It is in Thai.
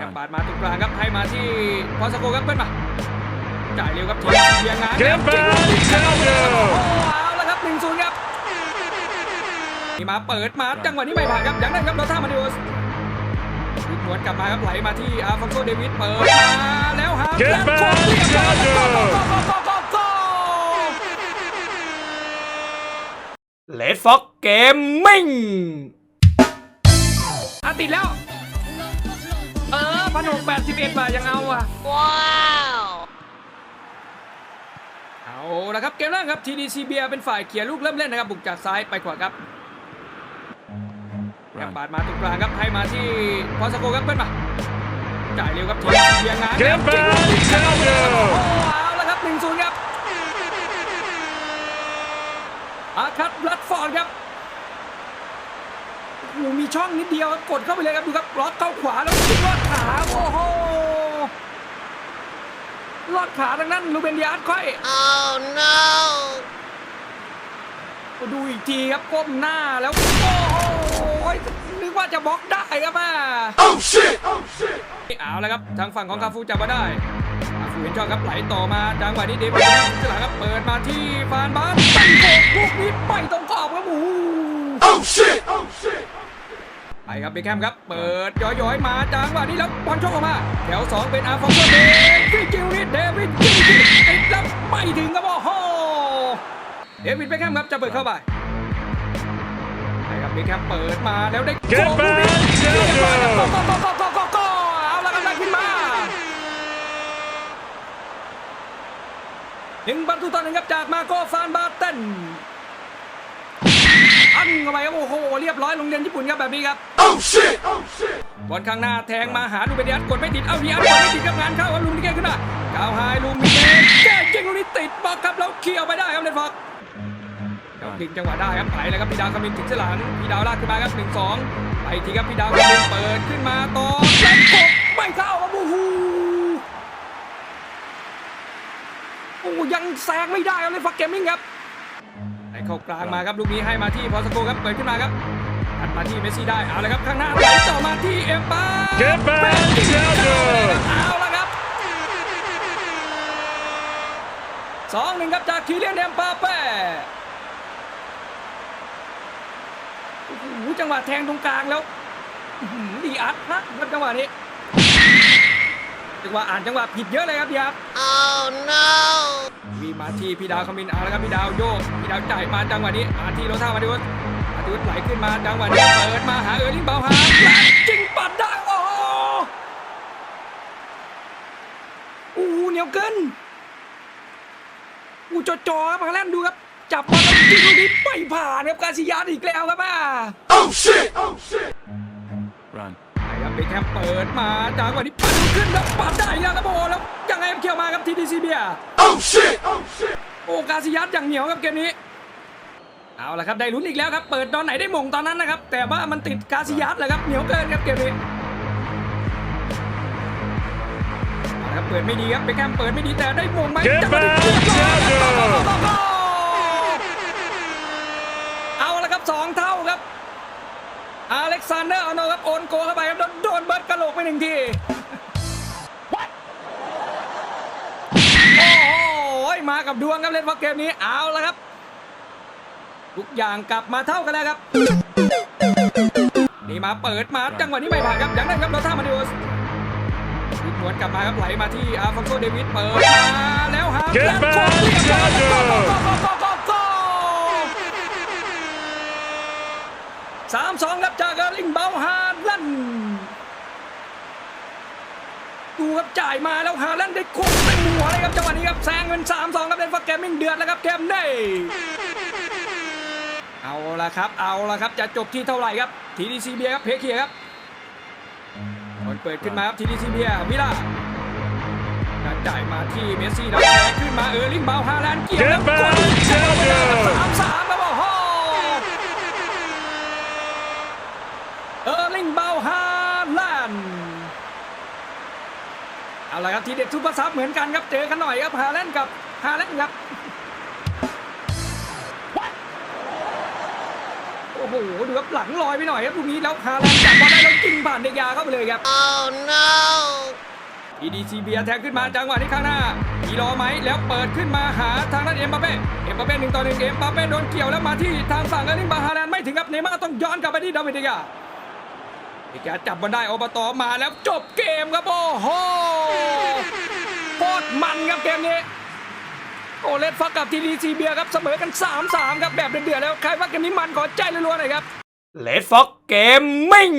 ครับปาดมาตรงกลางครับให้มาที่พอสโกครับเพื่อนมาจ่ายเร็วครับทีเบียงงาน Get back, โอ้ Daniel เอาแล้วครับหนึ่งศูนย์ครับนี่มาเปิดมาจังหวะนี้ไม่ผ่านครับยังได้ครับโรท่ามาดิโอสวิดหวนกลับมาครับไหลมาที่อาฟองโซเดวิดเปิดมาแล้วหา Get แล้ว back, โค้งเรียบร้อย Daniel โก้โก้โก้โก้โก้โก้เลดฟ็อกเกมมิ่งอะติดแล้วเออ พันหกแปดสิบเอ็ดบาทยังเอาอะ Wow! เอาละครับเกมแรกครับ TDC เบียเป็นฝ่ายเขี่ยลูกเริ่มเล่นนะครับบุกจากซ้ายไปขวาครับครับปาดมาตรงกลางครับให้มาที่พอสโกครับเพื่อนมาจ่ายเร็วครับ TDC เบียงาน Get back, โอ้ Daniel เอาละครับหนึ่งศูนย์ครับอาคัตบลัดฟอร์ดครับโอ้โหมีช่องนิดเดียวครับกดเข้าไปเลยครับดูครับล็อกเข้าขวาแล้วยิงลอดขาโอ้โหลอดขาทางนั้นลูเบนดิอาร์ตค่อย Oh no! ดูอีกทีครับก้มหน้าแล้วโอ้โหนึกว่าจะบล็อกได้ครับอะ Oh shit! Oh shit! เอาแล้วครับทางฝั่งของคาฟูจับมาได้คาฟูเห็นช่องครับไหลต่อมาจังหวะนี้เดวิดครับสลังครับเปิดมาที่ฟานบาส ครับเบคแฮมครับ เปิดย้อยๆ มาจังหวะนี้แล้วบอลชกองออกมา แถวสองเป็นอาร์ฟองโซเดวิจิวนิดเดวิดจิวนิติดแล้วไม่ถึงครับโอ้โหเดวิดเบคแฮมครับจะเปิดเข้าไปไปครับเบคแฮมเปิดมาแล้วได้ Get โกลูกนี้เรียบร้อยครับ Daniel โกโกโกโกโกโกเอาละครับได้ขึ้นมาหนึ่งประตูต่อหนึ่งครับจากมาโกฟานบาเตนอัน เข้าไปครับโอ้โหเรียบร้อยโรงเรียนญี่ปุ่นครับแบบนี้ครับ Oh shit! Oh shit! บอลข้างหน้าแทงมาหาลูเบเดียสกดไม่ติด เอาดีอัสกดไม่ติดครับงานเข้าครับลูมิเก้ขึ้นมาก้าวไฮลูมิเก้แก้ยิงลูกนี้ติดบล็อกครับแล้วเคลียร์ไปได้ครับเลนฟอกแล้วดึงจังหวะได้ครับไปเลยครับพี่ดาวคำมินถึงเสยหลังพี่ดาวลากขึ้นมาครับหนึ่งสองไปทีครับพี่ดาวคำมินเปิดขึ้นมาต่อแล้วกดไม่เข้าครับโอ้โหโอ้โหยังแซงไม่ได้ครับเลนฟอกเกมมิ่งครับให้ เข้ากลางมาครับลูกนี้ให้มาที่พอสโกครับเปิดขึ้นมาครับตัดมาที่เมสซี่ได้เอาเลยครับข้างหน้าไหลต่อมาที่เอ็มปา Get back, Daniel เอาละครับสองหนึ่งครับจากคีเลียนเอ็มปาเป้โอ้โหจังหวะแทงตรงกลางแล้วอื้อหือดีอัดนะครับจังหวะนี้จังหวะอ่านจังหวะผิดเยอะเลยครับดีอัด Oh no! วีมาที่พี่ดาวคามินเอาแล้วครับพี่ดาวโยกพี่ดาวจ่ายมาจังหวะนี้มาที่โรท่ามาดิวสมาดิวไหลขึ้นมาจังหวะนี้เปิดมาหาเออร์ลิงเบาฮาจริงปัดได้โอ้โหโอ้เหนียวเกินอู้จอจอครับมาแล้วดูครับจับบอลแล้วยิงลูกนี้ไม่ผ่านครับกาซิยาอีกแล้วครับอะ Oh shit! Oh shit! Run. ไปครับเบคแฮมเปิดมาจังหวะนี้ปัดขึ้นแล้วปัดได้แล้วครับโอ้แล้วยังไงเขี่ยวมาครับทีดีซีเบีย Oh shit! Oh shit! โอกาซิยัสอย่างเหนียวครับเกมนี้ เอาละครับได้ลุ้นอีกแล้วครับ เปิดตอนไหนได้มงตอนนั้นนะครับ แต่ว่ามันติดกาซิยัสเลยครับเหนียวเกินครับเกมนี้เอาละครับเปิดไม่ดีครับเบคแฮมเปิดไม่ดีแต่ได้มงไหม Get จังหวะนี้ back, เรียบร้อยครับ Daniel โกโกโกโกเอาละครับสองเท่าครับอเล็กซานเดอร์อาร์โนครับโอนโกเข้าไปครับแล้วโดนเบิร์ดกระโหลกไปหนึ่งที กับดวงครับเล่นเพราะเกมนี้เอาแล้วครับ ทุกอย่างกลับมาเท่ากันแล้วครับนี่มาเปิดมาจังหวะนี้ไม่ผ่านครับยังได้ครับเราท่ามาดิโอสวิดหวนกลับมาครับไหลมาที่อาฟองโซเดวิดเปิดมาแล้วหา Get แล้ว back, โค้งเรียบร้อย Daniel โกโกโกโกโกโกสามสองครับจากเออร์ลิงเบาฮาลันด์ดูครับจ่ายมาแล้วฮาลันด์ได้โค้งเต็มหัวเลยครับจังหวะนี้ครับแซงเป็นสาม มมิ่งเดือดแล้วครับเกมนี้เอาละครับ เอาละครับ จะจบที่เท่าไหร่ครับทีดีซีเบียครับเพเคียครับบอลเปิดขึ้นมาครับทีดีซีเบียวิล่าแล้วจ่ายมาที่เมสซี่แล้วแทงขึ้นมาเออร์ลิงเบาฮาลันด์เกี่ยวแล้ว Get back, สามสามครับโอ้โห เออร์ลิงเบาฮาแลนด์ เอาละครับทีเด็ดซุปเปอร์ซับเหมือนกันครับเจอกันหน่อยครับฮาแลนด์กับฮาแลนด์ครับโอ้โหดูครับหลังลอยไปหน่อยครับลูกนี้แล้วฮาแลนด์จับบอลได้แล้วยิงผ่านเดกยาเข้าไปเลยครับ Oh no! อีดีซีเบียแทงขึ้นมาจังหวะนี้ข้างหน้าอีรอไหมแล้วเปิดขึ้นมาหาทางด้านเอ็มบัปเป้เอ็มบัปเป้หนึ่งต่อหนึ่งเอ็มบัปเป้โดนเกี่ยวแล้วมาที่ทางฝั่งเอร์ลิงบาฮาแลนด์ไม่ถึงครับเนย์มาร์ต้องย้อนกลับไปที่ดาวิดเดกา แกจับมันได้อบตมาแล้วจบเกมครับโอ้โหโคตรมันครับเกมนี้โอเลสฟักกับทีดีซีเบียครับเสมอกัน 3-3 ครับแบบเดือดๆแล้วใครว่าเกมนี้มันขอใจรัวๆหน่อยครับเลดฟ็อกเกมมิ่ง